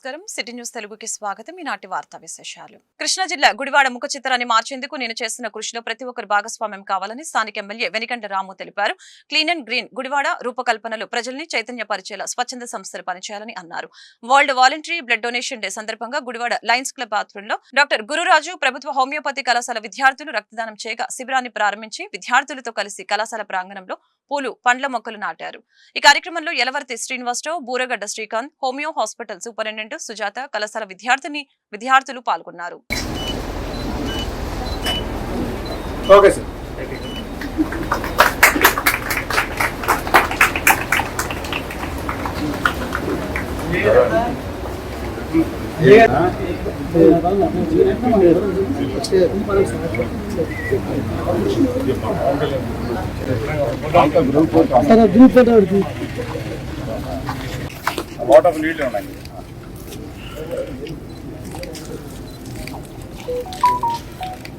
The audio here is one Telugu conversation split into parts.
నమస్కారం. సిటీ న్యూస్ తెలుగుకి స్వాగతం. ఈనాటి వార్తా విశేషాలు. కృష్ణా జిల్లా గుడివాడ ముఖ చిత్రాన్ని మార్చేందుకు నేను చేస్తున్న కృషిలో ప్రతి ఒక్కరు భాగస్వామ్యం కావాలని స్థానిక ఎమ్మెల్యే వెనికండ రాము తెలిపారు. క్లీన్ అండ్ గ్రీన్ గుడివాడ రూపకల్పనలు ప్రజల్ని చైతన్యపరిచేలా స్వచ్ఛంద సంస్థలు పనిచేయాలని అన్నారు. World voluntary blood donation day సందర్భంగా గుడివాడ లయన్స్ క్లబ్ ఆధ్వర్యంలో డాక్టర్ గురురాజు ప్రభుత్వ హోమియోపతి కళాశాల విద్యార్థులు రక్తదానం చేయగా శిబిరాన్ని ప్రారంభించి విద్యార్థులతో కలిసి కళాశాల ప్రాంగణంలో పూలు పండ్ల మొక్కలు నాటారు. ఈ కార్యక్రమంలో Yalavarthi Srinivasarao Buragadda Srikanth homeo hospital superintendent Sujatha కళాశాల విద్యార్థిని విద్యార్థులు పాల్గొన్నారు. Okay sir. వాటర్ నీళ్ళు ఉన్నాయి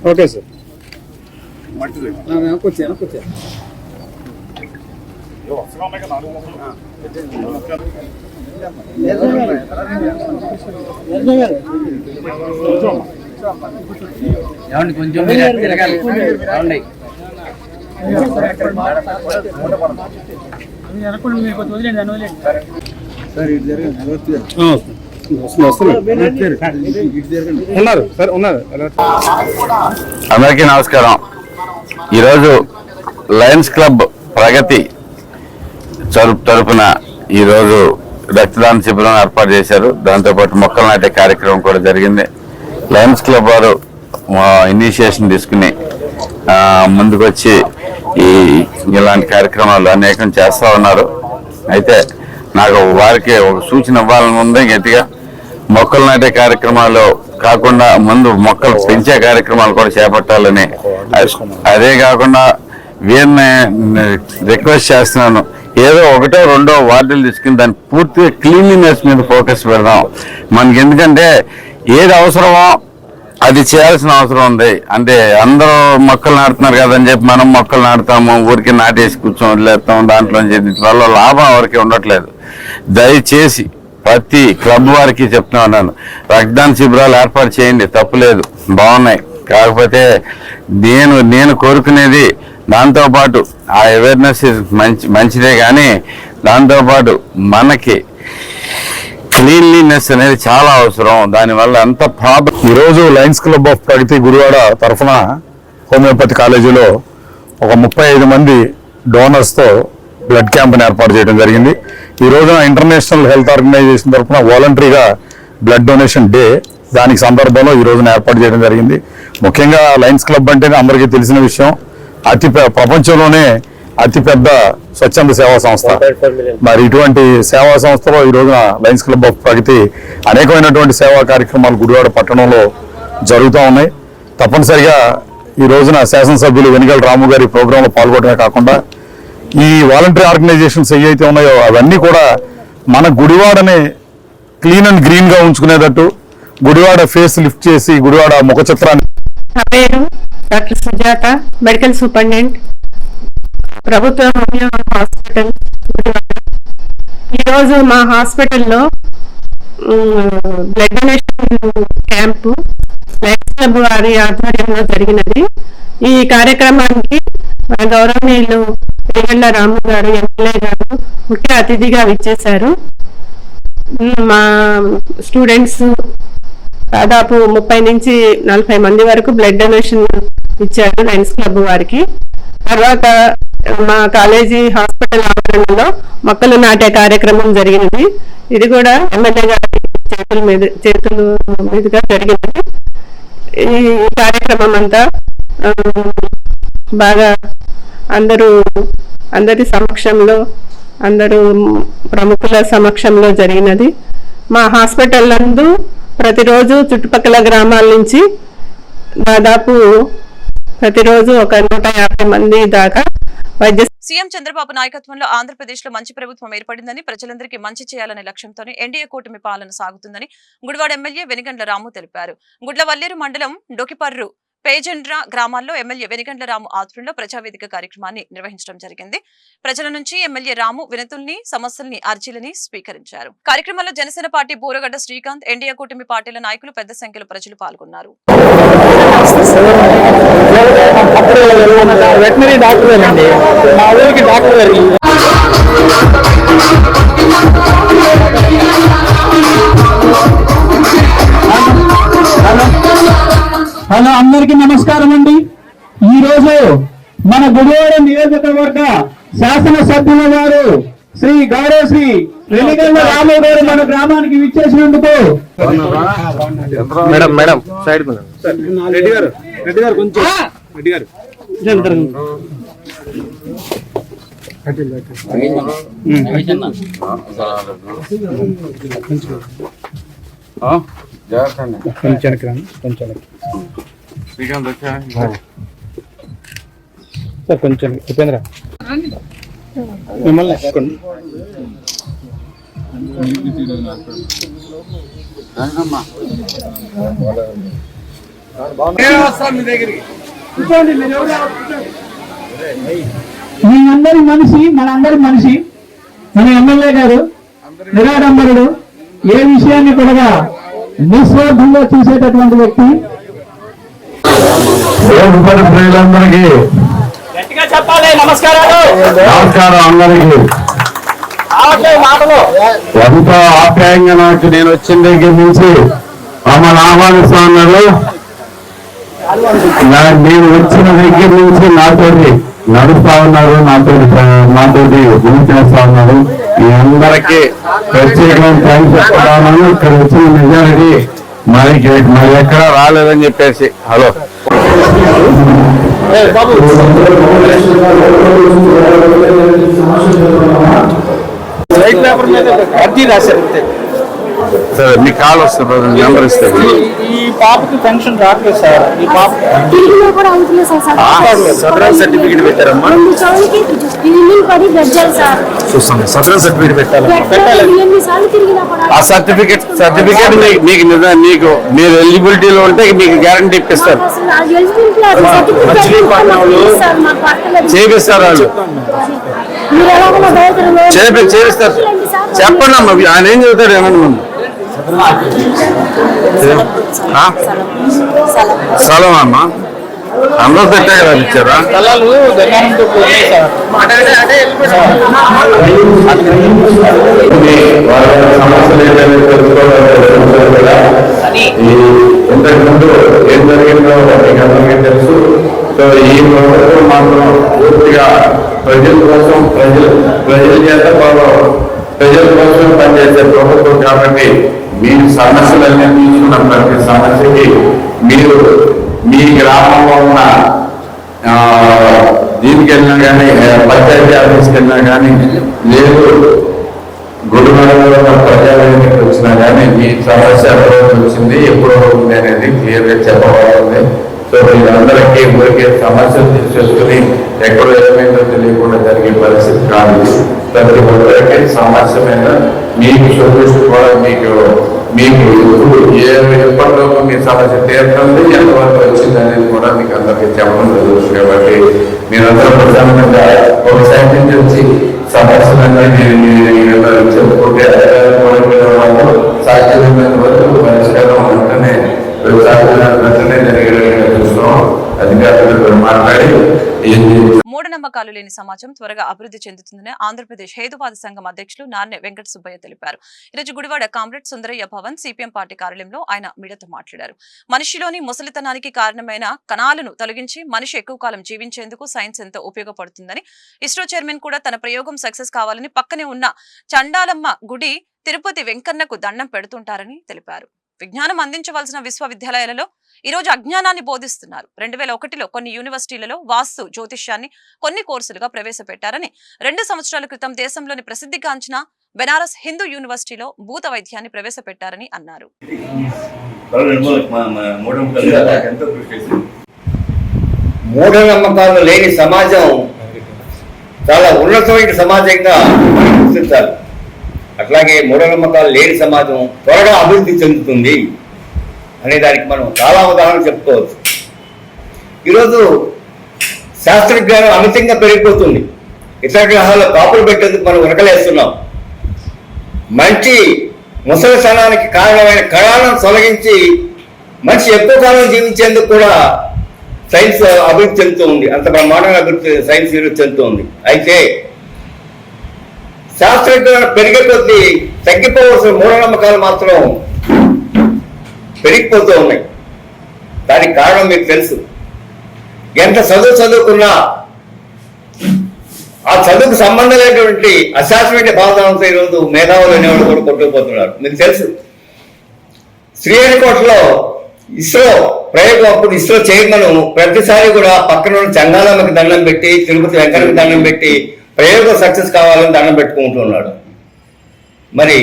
ఓకే సార్ మంచిది ఏమండి కొంచెం మీరు తిరగాలి. ఏమండి? అందరికీ నమస్కారం. ఈరోజు లయన్స్ క్లబ్ ప్రగతి తరపు తరపున ఈరోజు రక్తదాన శిబిరం ఏర్పాటు చేశారు. దాంతోపాటు మొక్కలు నాటే కార్యక్రమం కూడా జరిగింది. లయన్స్ క్లబ్ వారు ఇనిషియేషన్ తీసుకుని ముందుకొచ్చి ఈ ఇలాంటి కార్యక్రమాలు అనేకం చేస్తూ ఉన్నారు. అయితే నాకు వారికి ఒక సూచన ఇవ్వాలని ఉంది గట్టిగా. మొక్కలు నాటే కార్యక్రమాలు కాకుండా ముందు మొక్కలు పెంచే కార్యక్రమాలు కూడా చేపట్టాలని. అదే కాకుండా వీరిని రిక్వెస్ట్ చేస్తున్నాను. ఏదో ఒకటో రెండో వార్డులు తీసుకుని దాన్ని పూర్తిగా క్లీన్లీనెస్ మీద ఫోకస్ పెడదాం. మనకి ఎందుకంటే ఏది అవసరమో అది చేయాల్సిన అవసరం ఉంది. అంటే అందరూ మొక్కలు నాటుతున్నారు కదని చెప్పి మనం మొక్కలు నాటుతాము ఊరికి నాటేసి కూర్చొని వదిలేస్తాం దాంట్లో వల్ల లాభం ఎవరికి ఉండట్లేదు. దయచేసి ప్రతి క్లబ్ వారికి చెప్తా ఉన్నాను. రక్తదాన శిబిరాలు ఏర్పాటు చేయండి తప్పులేదు బాగున్నాయి. కాకపోతే నేను నేను కోరుకునేది దాంతోపాటు ఆ అవేర్నెస్ మంచి మంచిదే కానీ దాంతోపాటు మనకి క్లీన్లీనెస్ అనేది చాలా అవసరం. దానివల్ల అంత ప్రాబ్లం ఈరోజు లయన్స్ క్లబ్ ఆఫ్ ప్రగతి గురువాడ తరఫున హోమియోపతి కాలేజీలో ఒక ముప్పై ఐదు మంది డోనర్స్తో బ్లడ్ క్యాంప్ని ఏర్పాటు చేయడం జరిగింది. ఈ రోజున ఇంటర్నేషనల్ హెల్త్ ఆర్గనైజేషన్ తరఫున వాలంటరీగా బ్లడ్ డొనేషన్ డే దానికి సందర్భంలో ఈ రోజున ఏర్పాటు చేయడం జరిగింది. ముఖ్యంగా లయన్స్ క్లబ్ అంటేనే అందరికీ తెలిసిన విషయం. అతి ప్రపంచంలోనే అతిపెద్ద స్వచ్ఛంద సేవా సంస్థ. మరి ఇటువంటి సేవా సంస్థలో ఈ రోజున లయన్స్ క్లబ్ ఆఫ్ ప్రగతి అనేకమైనటువంటి సేవా కార్యక్రమాలు గుడివాడ పట్టణంలో జరుగుతూ ఉన్నాయి. తప్పనిసరిగా ఈ రోజున శాసనసభ్యులు వెనుగల రాము గారి ప్రోగ్రాంలో పాల్గొనడమే కాకుండా ఈ వాలంటరీ ఆర్గనైజేషన్స్ ఏవైతే ఉన్నాయో అవన్నీ కూడా మన గుడివాడని క్లీన్ అండ్ గ్రీన్గా ఉంచుకునేటట్టు గుడివాడ ఫేస్ లిఫ్ట్ చేసి గుడివాడ ముఖ చిత్రాన్ని డాక్టర్ సుజాత మెడికల్ సూపరింటెండెంట్ ప్రభుత్వ హోమియో హాస్పిటల్. ఈరోజు మా హాస్పిటల్లో బ్లడ్ డొనేషన్ క్యాంపు క్లబ్ వారి ఆధ్వర్యంలో జరిగినది. ఈ కార్యక్రమానికి గౌరవనీయులు రేగండ్ల రాము గారు ఎమ్మెల్యే గారు ముఖ్య అతిథిగా విచ్చేశారు. మా స్టూడెంట్స్ దాదాపు ముప్పై నుంచి నలభై మంది వరకు బ్లడ్ డొనేషన్ ఇచ్చారు లయన్స్ క్లబ్ వారికి. తర్వాత మా కాలేజీ హాస్పిటల్ ఆవరణలో మొక్కలు నాటే కార్యక్రమం జరిగినది. ఇది కూడా ఎమ్మెల్యే గారి చేతుల మీద చేతుల మీదుగా జరిగినది ఈ కార్యక్రమం అంతా బాగా అందరూ అందరి సమక్షంలో అందరూ ప్రముఖుల సమక్షంలో జరిగినది. మా హాస్పిటల్ నందు ప్రతిరోజు చుట్టుపక్కల గ్రామాల నుంచి దాదాపు ప్రతిరోజు ఒక నూట యాభై మంది దాకా వైద్య సీఎం చంద్రబాబు నాయకత్వంలో ఆంధ్రప్రదేశ్లో మంచి ప్రభుత్వం ఏర్పడిందని ప్రజలందరికీ మంచి చేయాలనే లక్ష్యంతోనే ఎన్డీఏ కూటమి పాలన సాగుతుందని గుడివాడ ఎమ్మెల్యే వెనిగండ్ల రాము తెలిపారు. గుడ్లవల్లేరు మండలం డొకిపర్రు పేజండ్ర గ్రామాల్లో ఎమ్మెల్యే వెనిగండ్ల రాము ఆధ్వర్యంలో ప్రజావేదిక కార్యక్రమాన్ని నిర్వహించడం జరిగింది. ప్రజల నుంచి ఎమ్మెల్యే రాము వినతుల్ని సమస్యల్ని అర్జీలని స్వీకరించారు. కార్యక్రమంలో జనసేన పార్టీ బూరగడ్డ శ్రీకాంత్ ఎన్డీఏ కూటమి పార్టీల నాయకులు పెద్ద సంఖ్యలో ప్రజలు పాల్గొన్నారు. వెటనరీ మా ఊరికి డాక్టర్ గారు హలో అందరికీ నమస్కారం అండి. ఈ రోజు మన గుడివాడ నియోజకవర్గ శాసనసభ్యుల గారు శ్రీ గౌరవ శ్రీ వెలిగల్ల రాము గారు మన గ్రామానికి విచ్చేసినందుకు మేడం మేడం సైడ్ రెడ్డి గారు రెడ్డి గారు కొంచెం రెడ్డి గారు. శ్రీకాంత్ వచ్చా సార్ కొంచెం ఉపేంద్ర మిమ్మల్ని ఎక్కండి. మీ అందరి మనిషి మన అందరి మనిషి మన ఎమ్మెల్యే గారు నిరాడంబరుడు ఏ విషయాన్ని కూడా నిస్వార్థంగా చూసేటటువంటి వ్యక్తి ఉపరి ప్రజలందరికీ నమస్కారం అందరికీ ఎంతో ఆప్యాయంగా నాకు నేను వచ్చిన దగ్గర నుంచి మమ్మల్ని ఆహ్వానిస్తా ఉన్నారు నేను వచ్చిన దగ్గర నుంచి నాతోటి నడుస్తా ఉన్నారు నాతోటి ప్ర- నాతోటి గురి చేస్తా ఉన్నారు. మీ అందరికీ ప్రత్యేకమైన థ్యాంక్స్ చెప్తా ఉన్నాను ఇక్కడ వచ్చిన మెజారిటీ మరి మరి ఎక్కడ రాలేదని చెప్పేసి. హలో. అర్జీ రాశారు సరే మీ కాల్ వస్తుంది నెంబర్ ఇస్తే. ఈ- పాపకి పెన్షన్ రావట్లేదు సార్. ఈ పాప తిరిగినా కూడా అవుతుంది సార్ సదరన్ సర్టిఫికేట్ పెట్టారమ్మా. రెండు చోళ్ళకి ఇల్లు పడి గజ్జాలి సార్. చూస్తాను సదరన్ సర్టిఫికేట్ పెట్టాలి? పెట్టాలి. ఎన్నిసార్లు తిరిగినా కూడా ఆ సర్టిఫికేట్ సర్టిఫికేట్ మీకు మీకు నిజం మీరు ఎలిజిబిలిటీలో ఉంటే మీకు గ్యారంటీ ఇప్పిస్తారు. మాకు అసలు ఆ సార్, మాకు పట్టలేదు. చేపిస్తారు వాళ్ళు. మీరు ఎలాగైనా బయలుదేరండి. చేపి చేపిస్తారు. చెప్పండి అమ్మా ఆయన ఏం చెబుతాడు ఏమన్నా సలం ఆ? అమ్మా అందరూ పెట్టే కదా ఇచ్చారా సమస్యలు ఏంటనే తెలుసుకోవాలి కదా ఇంతకు ముందు ఏం జరిగిందో మీకు అందరికీ తెలుసు సో ఈ ప్రభుత్వం మాత్రం పూర్తిగా ప్రజల కోసం ప్రజలు ప్రజల చేత ప్రజల కోసం పనిచేసే ప్రభుత్వం కాబట్టి మీ సమస్యలన్నీ తీసుకున్న ప్రతి సమస్యకి మీరు మీ గ్రామంలో ఉన్న దీనికి వెళ్ళినా కానీ పంచాయతీ ఆఫీస్కి వెళ్ళినా కానీ లేదు గుడివాడలో ప్రజావేదికకి వచ్చినా కానీ మీ సమస్య ఎప్పుడో వచ్చింది ఎప్పుడో ఉంది అనేది క్లియర్గా చెప్పబడుతుంది. సో వీళ్ళందరికీ ఊరికే సమస్యలు తీసుకొని ఎక్కడో ఏమైందో తెలియకుండా జరిగే పరిస్థితి కాదు ప్రతి ఒక్కరికి సమస్య మీద మీకు సొల్యూషన్ కూడా మీకు మీకు ఇప్పుడు ఏ ఎప్పటిలోపు మీ సమస్య తీరుతుంది ఎంతవరకు వచ్చింది అనేది కూడా మీకు అందరికీ చెప్పడం జరుగుతుంది కాబట్టి మీరందరూ ప్రశాంతంగా ఒక సైడ్ నుంచి వచ్చి సమస్యలన్నీ చెప్పుకుంటే మూఢనమ్మకాలు లేని సమాజం త్వరగా అభివృద్ధి చెందుతుందని ఆంధ్రప్రదేశ్ హేతువాద సంఘం అధ్యక్షులు నాన్నె వెంకట సుబ్బయ్య తెలిపారు. ఈరోజు Gudivada comrade Sundarayya Bhavan CPM party కార్యాలయంలో ఆయన మీడియాతో మాట్లాడారు. మనిషిలోని ముసలితనానికి కారణమైన కణాలను తొలగించి మనిషి ఎక్కువ కాలం జీవించేందుకు సైన్స్ ఎంతో ఉపయోగపడుతుందని ఇస్రో చైర్మన్ కూడా తన ప్రయోగం సక్సెస్ కావాలని పక్కనే ఉన్న చండాలమ్మ గుడి తిరుపతి వెంకన్నకు దండం పెడుతుంటారని తెలిపారు. విజ్ఞానం అందించవలసిన విశ్వవిద్యాలయాలలో ఈ రోజు అజ్ఞానాన్ని బోధిస్తున్నారు. రెండు వేల ఒకటిలో కొన్ని యూనివర్సిటీలలో వాస్తు జ్యోతిష్యాన్ని కొన్ని కోర్సులుగా ప్రవేశపెట్టారని రెండు సంవత్సరాల క్రితం దేశంలోని ప్రసిద్ధిగాంచిన బెనారస్ హిందూ యూనివర్సిటీలో భూత వైద్యాన్ని ప్రవేశపెట్టారని అన్నారు. మూఢనమ్మకాలు లేని సమాజం చాలా ఉన్నతమైన సమాజంగా గుర్తించాలి అట్లాగే మూఢనమ్మకాలు లేని సమాజం త్వరగా అభివృద్ధి చెందుతుంది అనే దానికి మనం చాలా ఉదాహరణ చెప్పుకోవచ్చు. ఈరోజు శాస్త్రజ్ఞానం అమితంగా పెరిగిపోతుంది. ఇతర గ్రహాల్లో కాపులు పెట్టేందుకు మనం ఉరకలేస్తున్నాం మంచి ముసలి స్థానానికి కారణమైన కళాలను తొలగించి మనిషి ఎక్కువ కాలం జీవించేందుకు కూడా సైన్స్ అభివృద్ధి చెందుతూ ఉంది. అంత బ్రహ్మాండంగా అభివృద్ధి సైన్స్ అభివృద్ధి చెందుతూ ఉంది. అయితే శాస్త్రజ్ఞానం పెరిగే కొద్దీ తగ్గిపోవలసిన మూఢనమ్మకాలు మాత్రం పెరిగిపోతూ ఉన్నాయి. దానికి కారణం మీకు తెలుసు. ఎంత చదువు చదువుకున్నా ఆ చదువుకు సంబంధం లేనటువంటి అశాస్త్రమైన భావనతో ఈరోజు మేధావులు అనేవాళ్ళు కూడా కొట్టుకుపోతున్నారు. మీకు తెలుసు. శ్రీహరికోటలో ఇస్రో ప్రయోగం అప్పుడు ఇస్రో చైర్మన్ ప్రతిసారి కూడా పక్కన ఉన్న చంగాలమ్మకి దండం పెట్టి తిరుపతి వెంకటకి దండం పెట్టి ప్రయోగం సక్సెస్ కావాలని దండం పెట్టుకుంటున్నాడు మరి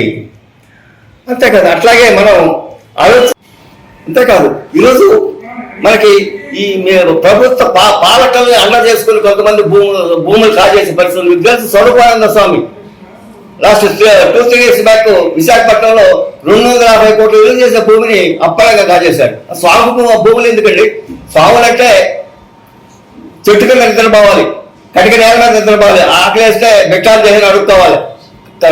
అంతే కదా అట్లాగే మనం ఆలోచన అంతేకాదు ఈరోజు మనకి ఈ మీరు ప్రభుత్వ పా పాలకల్ని అండ చేసుకుని కొంతమంది భూములు భూములు కాజేసే పరిస్థితులు మీకు Swaroopananda Swami last two three years back విశాఖపట్నంలో రెండు వందల యాభై కోట్లు విలువ చేసే భూమిని అప్పలంగా కాజేశాడు ఆ భూములు ఎందుకండి? స్వాములంటే చెట్టు కింద నిద్రపోవాలి. కటిక నేల మీద నిద్రపోవాలి ఆకలేస్తే భిక్షాలు చేసి అడుక్కోవాలి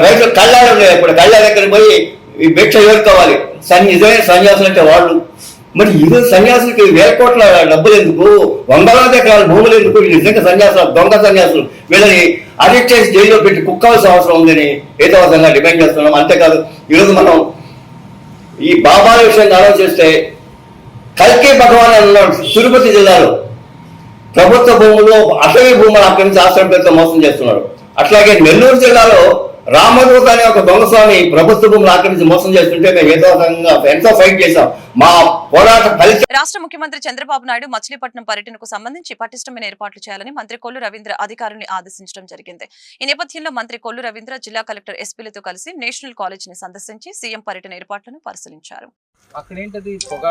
రైతులు కళ్ళాలు ఉన్నాయి ఇప్పుడు కళ్ళ దగ్గర పోయి ఈ భిక్ష ఏరుకోవాలి సన్ నిజమైన సన్యాసులు అంటే వాళ్ళు. మరి ఈరోజు సన్యాసులకి వేల కోట్ల డబ్బులు ఎందుకు? వందలాది ఎకరాల భూములు ఎందుకు? నిజంగా సన్యాసులు దొంగ సన్యాసులు. వీళ్ళని అరెస్ట్ చేసి జైల్లో పెట్టి కుక్కవలసిన అవసరం ఉందని ఏతవసంగా డిమాండ్ చేస్తున్నాం. అంతేకాదు ఈరోజు మనం ఈ బాబాల విషయంగా ఆలోచిస్తే కల్కి భగవాన్ అని తిరుపతి జిల్లాలో. ప్రభుత్వ భూముల్లో అటవీ భూములు ఆక్రమించి ఆశ్రమ పేరుతో మోసం చేస్తున్నారు. అట్లాగే నెల్లూరు జిల్లాలో రామదూత అనే ఒక దొంగస్వామి ప్రభుత్వ భూములు ఆక్రమించి మోసం చేస్తుంటే మేము ఏదో రకంగా ఎంతో ఫైట్ చేశాం. మా పోరాట ఫలితం రాష్ట్ర ముఖ్యమంత్రి చంద్రబాబు నాయుడు మచిలీపట్నం పర్యటనకు సంబంధించి పటిష్టమైన ఏర్పాట్లు చేయాలని మంత్రి కొల్లు రవీంద్ర అధికారులను ఆదేశించడం జరిగింది. ఈ నేపథ్యంలో మంత్రి కొల్లు రవీంద్ర జిల్లా కలెక్టర్ ఎస్పీలతో కలిసి నేషనల్ కాలేజ్ని సందర్శించి సీఎం పర్యటన ఏర్పాట్లను పరిశీలించారు. అక్కడ ఏంటది పొగ?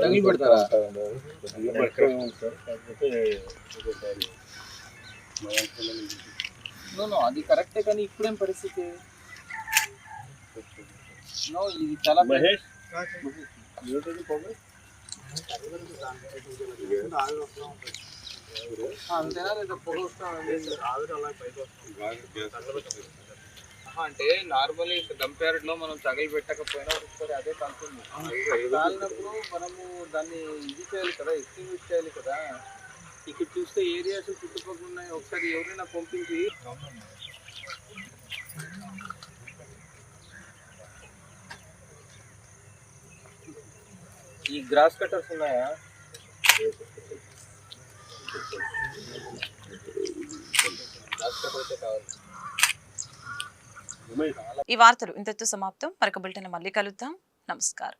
తగిలిపెడతారా నో నో అది కరెక్టే కానీ ఇప్పుడేం పరిస్థితి? నో ఇది చాలా ఆ, అంతేనా? లేదా పొగ అంటే నార్మల్ డంప్లో మనం తగిలి పెట్టకపోయినా ఒకసారి అదే కనుక్కుంది కాలినప్పుడు మనము దాన్ని ఇది చేయాలి కదా ఎక్స్టింగ్విష్ చేయాలి కదా. ఇక్కడ చూస్తే ఏరియాస్ చుట్టుపక్కల ఉన్నాయి ఒకసారి ఎవరైనా పంపించి ఈ గ్రాస్ కట్టర్స్ ఉన్నాయా? గ్రాస్ కావాలి ఈ వార్తలు ఇంతటితో సమాప్తం. మరొక బులెటిన్ మళ్ళీ కలుద్దాం. నమస్కారం.